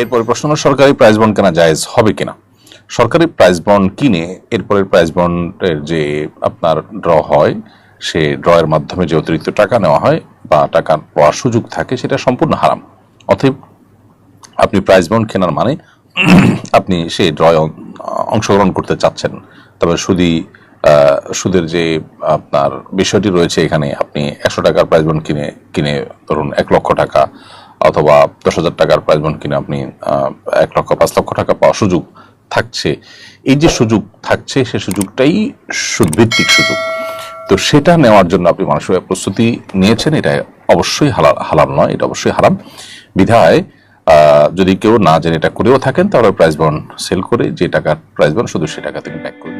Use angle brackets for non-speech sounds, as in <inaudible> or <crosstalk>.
এরপরে প্রশ্ন সরকারি প্রাইজ বন্ড কেনা জায়েজ হবে কিনা? সরকারি প্রাইজ বন্ড কিনে এরপরে প্রাইজ বন্ডের যে আপনার ড্র হয়, সে ড্রয়ের মাধ্যমে যে অতিরিক্ত টাকা নেওয়া হয় বা টাকা পাওয়ার সুযোগ থাকে, সেটা সম্পূর্ণ হারাম। অতএব আপনি প্রাইজ বন্ড কেনার মানে <clears throat> আপনি সেই ড্রয়ে অংশগ্রহণ করতে চাচ্ছেন। তবে সুদি সুদের যে আপনার বিষয়টি রয়েছে এখানে, আপনি একশো টাকার প্রাইজ বন্ড কিনে কিনে ধরুন এক লক্ষ টাকা অথবা দশ হাজার টাকার প্রাইজ বন্ড কিনে আপনি এক লক্ষ পাঁচ লক্ষ টাকা পাওয়ার সুযোগ থাকছে। এই যে সুযোগ থাকছে, সে সুযোগটাই সুদভিত্তিক সুযোগ। তো সেটা নেওয়ার জন্য আপনি মানসিক প্রস্তুতি নিয়েছেন, এটা অবশ্যই হালাল নয়, এটা অবশ্যই হারাম। বিধায় যদি কেউ না জেনে এটা করেও থাকেন, তাহলে প্রাইজ বন্ড সেল করে যে টাকার প্রাইজ বন্ড শুধু সে টাকা তিনি ব্যাক করে।